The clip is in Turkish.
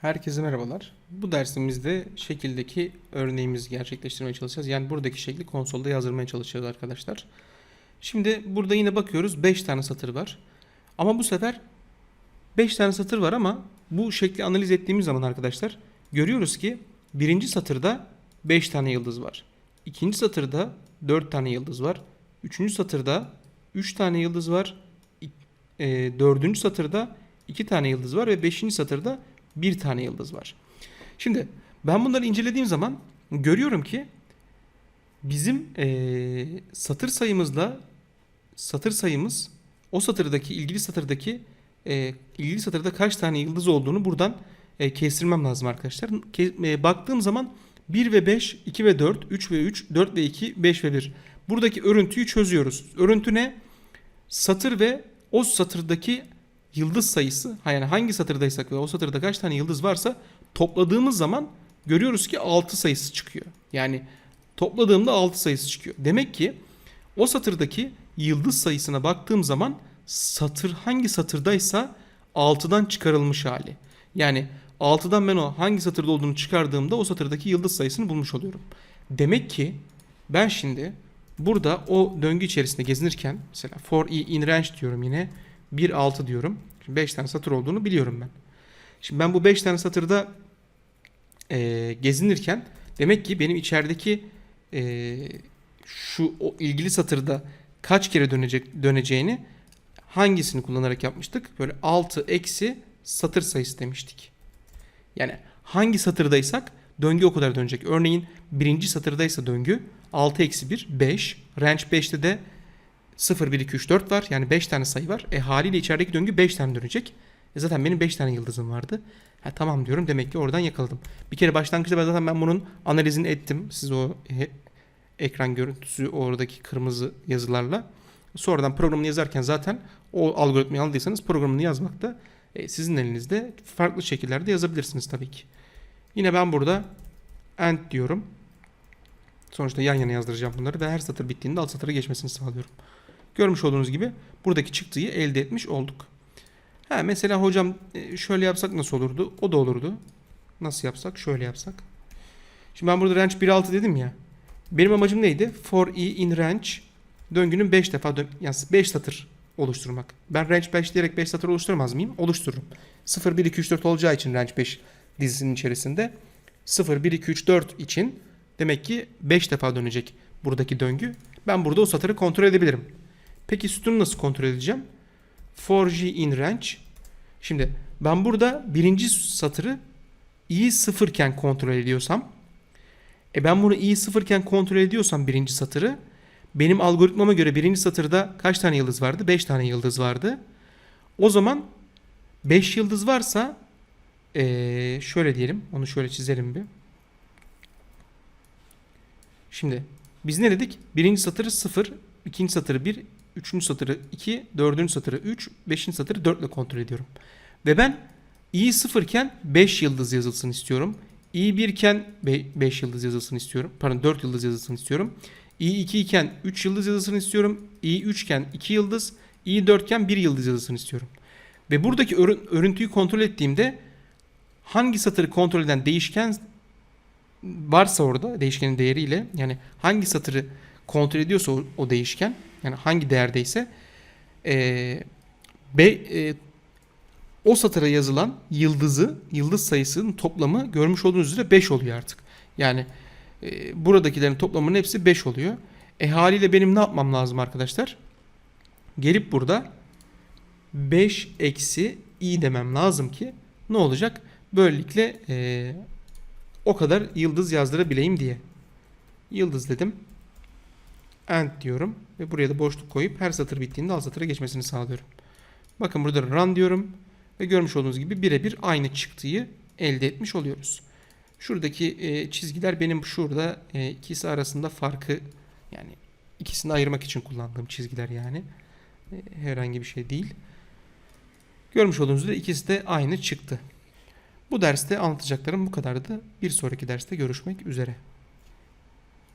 Herkese merhabalar. Bu dersimizde şekildeki örneğimizi gerçekleştirmeye çalışacağız. Yani buradaki şekli konsolda yazdırmaya çalışacağız arkadaşlar. Şimdi burada yine bakıyoruz 5 tane satır var. Ama bu sefer 5 tane satır var ama bu şekli analiz ettiğimiz zaman arkadaşlar görüyoruz ki birinci satırda 5 tane yıldız var. İkinci satırda 4 tane yıldız var. Üçüncü satırda 3 tane yıldız var. E, dördüncü satırda 2 tane yıldız var ve beşinci satırda bir tane yıldız var. Şimdi ben bunları incelediğim zaman görüyorum ki bizim eee, satır sayımızla satır sayımız o satırdaki ilgili satırdaki eee, ilgili satırda kaç tane yıldız olduğunu buradan eee, kestirmem lazım arkadaşlar. Ke- eee, baktığım zaman 1 ve 5, 2 ve 4, 3 ve 3, 4 ve 2, 5 ve 1. Buradaki örüntüyü çözüyoruz. Örüntü ne? Satır ve o satırdaki yıldız sayısı yani hangi satırdaysak ve o satırda kaç tane yıldız varsa topladığımız zaman görüyoruz ki 6 sayısı çıkıyor. Yani topladığımda 6 sayısı çıkıyor. Demek ki o satırdaki yıldız sayısına baktığım zaman satır hangi satırdaysa 6'dan çıkarılmış hali. Yani 6'dan ben o hangi satırda olduğunu çıkardığımda o satırdaki yıldız sayısını bulmuş oluyorum. Demek ki ben şimdi burada o döngü içerisinde gezinirken mesela for i in range diyorum yine 1 6 diyorum. Şimdi 5 tane satır olduğunu biliyorum ben. Şimdi ben bu 5 tane satırda eee, gezinirken demek ki benim içerideki eee, şu o ilgili satırda kaç kere dönecek döneceğini hangisini kullanarak yapmıştık? Böyle 6 eksi satır sayısı demiştik. Yani hangi satırdaysak döngü o kadar dönecek. Örneğin birinci satırdaysa döngü 6 eksi 1 5. Range 5'te de 0, 1, 2, 3, 4 var. Yani 5 tane sayı var. E haliyle içerideki döngü 5 tane dönecek. E zaten benim 5 tane yıldızım vardı. Ha tamam diyorum. Demek ki oradan yakaladım. Bir kere başlangıçta ben zaten ben bunun analizini ettim. Siz o he- ekran görüntüsü oradaki kırmızı yazılarla. Sonradan programını yazarken zaten o algoritmayı aldıysanız programını yazmakta e, sizin elinizde farklı şekillerde yazabilirsiniz tabii ki. Yine ben burada end diyorum. Sonuçta yan yana yazdıracağım bunları ve her satır bittiğinde alt satıra geçmesini sağlıyorum. Görmüş olduğunuz gibi buradaki çıktıyı elde etmiş olduk. Ha mesela hocam e, şöyle yapsak nasıl olurdu? O da olurdu. Nasıl yapsak? Şöyle yapsak. Şimdi ben burada range 1.6 dedim ya. Benim amacım neydi? For i in range döngünün 5 defa dön yani 5 satır oluşturmak. Ben range 5 diyerek 5 satır oluşturamaz mıyım? Oluştururum. 0 1 2 3 4 olacağı için range 5 dizisinin içerisinde 0 1 2 3 4 için demek ki 5 defa dönecek buradaki döngü. Ben burada o satırı kontrol edebilirim. Peki sütunu nasıl kontrol edeceğim? For j in range. Şimdi ben burada birinci satırı i sıfırken kontrol ediyorsam e ben bunu i sıfırken kontrol ediyorsam birinci satırı benim algoritmama göre birinci satırda kaç tane yıldız vardı? 5 tane yıldız vardı. O zaman 5 yıldız varsa eee, şöyle diyelim. Onu şöyle çizelim bir. Şimdi biz ne dedik? Birinci satırı 0, ikinci satırı 1, üçüncü satırı 2, dördüncü satırı 3, beşinci satırı 4 ile kontrol ediyorum. Ve ben i 0 iken 5 yıldız yazılsın istiyorum. i 1 iken 5 yıldız yazılsın istiyorum. Pardon 4 yıldız yazılsın istiyorum. i 2 iken 3 yıldız yazılsın istiyorum. i 3 iken 2 yıldız. i 4 iken 1 yıldız yazılsın istiyorum. Ve buradaki örün- örüntüyü kontrol ettiğimde hangi satırı kontrol eden değişken varsa orada değişkenin değeriyle yani hangi satırı kontrol ediyorsa o, o değişken yani hangi değerdeyse eee be, eee, o satıra yazılan yıldızı yıldız sayısının toplamı görmüş olduğunuz üzere 5 oluyor artık. Yani eee, buradakilerin toplamının hepsi 5 oluyor. E haliyle benim ne yapmam lazım arkadaşlar? Gelip burada 5 eksi i demem lazım ki ne olacak? Böylelikle eee, o kadar yıldız yazdırabileyim diye. Yıldız dedim. End diyorum ve buraya da boşluk koyup her satır bittiğinde alt satıra geçmesini sağlıyorum. Bakın burada run diyorum ve görmüş olduğunuz gibi birebir aynı çıktıyı elde etmiş oluyoruz. Şuradaki e, çizgiler benim şurada e, ikisi arasında farkı yani ikisini ayırmak için kullandığım çizgiler yani. E, herhangi bir şey değil. Görmüş olduğunuz üzere ikisi de aynı çıktı. Bu derste anlatacaklarım bu kadardı. Bir sonraki derste görüşmek üzere.